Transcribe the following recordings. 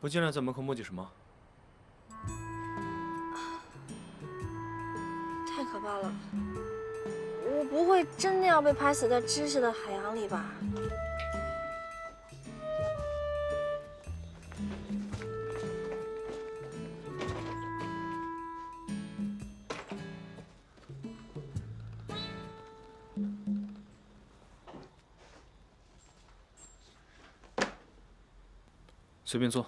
不进来，在门口磨叽什么？太可怕了！我不会真的要被拍死在知识的海洋里吧？随便坐。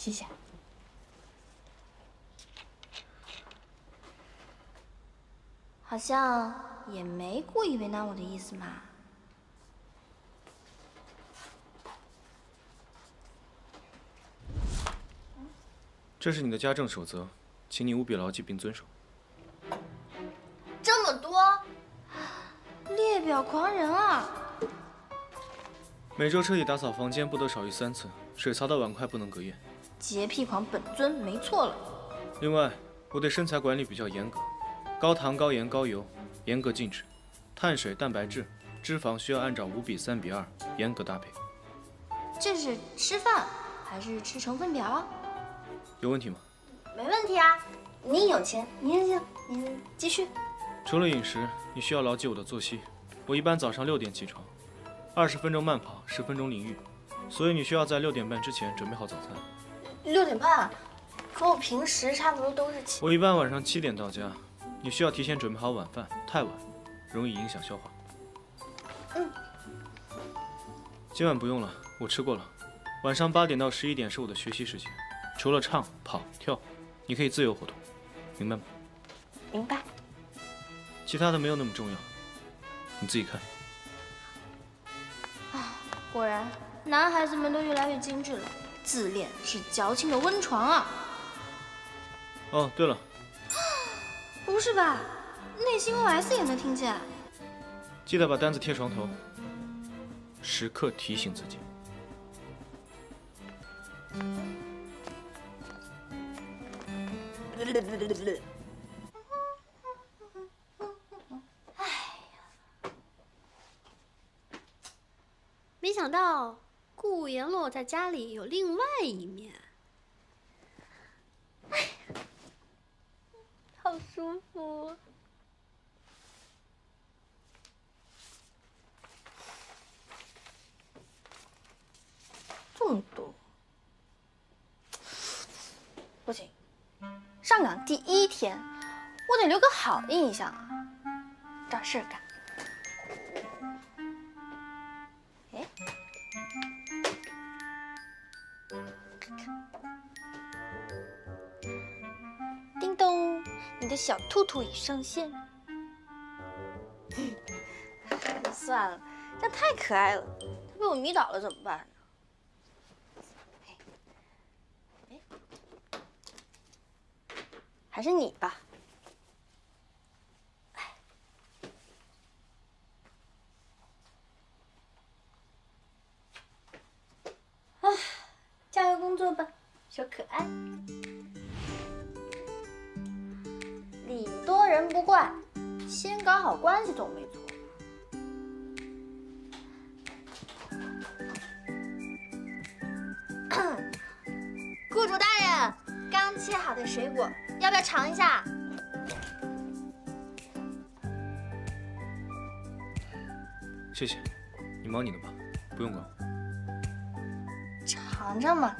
谢谢。好像也没故意为难我的意思嘛。这是你的家政守则，请你务必牢记并遵守。这么多，列表狂人啊！每周彻底打扫房间不得少于三次，水槽的碗筷不能隔夜。洁癖狂本尊没错了。另外，我对身材管理比较严格，高糖、高盐、高油，严格禁止；碳水、蛋白质、脂肪需要按照五比三比二严格搭配。这是吃饭还是吃成分表？有问题吗？没问题啊，您有钱，您行，您继续。除了饮食，你需要牢记我的作息。我一般早上六点起床，二十分钟慢跑，十分钟淋浴，所以你需要在六点半之前准备好早餐。六点半，可我平时差不多都是七。我一般晚上七点到家，你需要提前准备好晚饭，太晚容易影响消化。嗯。今晚不用了，我吃过了。晚上八点到十一点是我的学习时间。除了唱、跑、跳，你可以自由活动，明白吗？明白。其他的没有那么重要，你自己看。啊，果然，男孩子们都越来越精致了。自恋是矫情的温床啊！哦，对了，不是吧？内心 OS 也能听见？记得把单子贴床头，时刻提醒自己。哎呀，没想到顾言洛在家里有另外一面。哎，好舒服。这么多，不行。上岗第一天，我得留个好印象啊，找事干。的小兔兔已上线。算了，这太可爱了，它被我迷倒了怎么办？还是你吧。啊，加油工作吧，小可爱。不怪，先搞好关系总没错。雇主大人，刚切好的水果。要不要尝一下？谢谢，你忙你的吧，不用管我。尝尝嘛。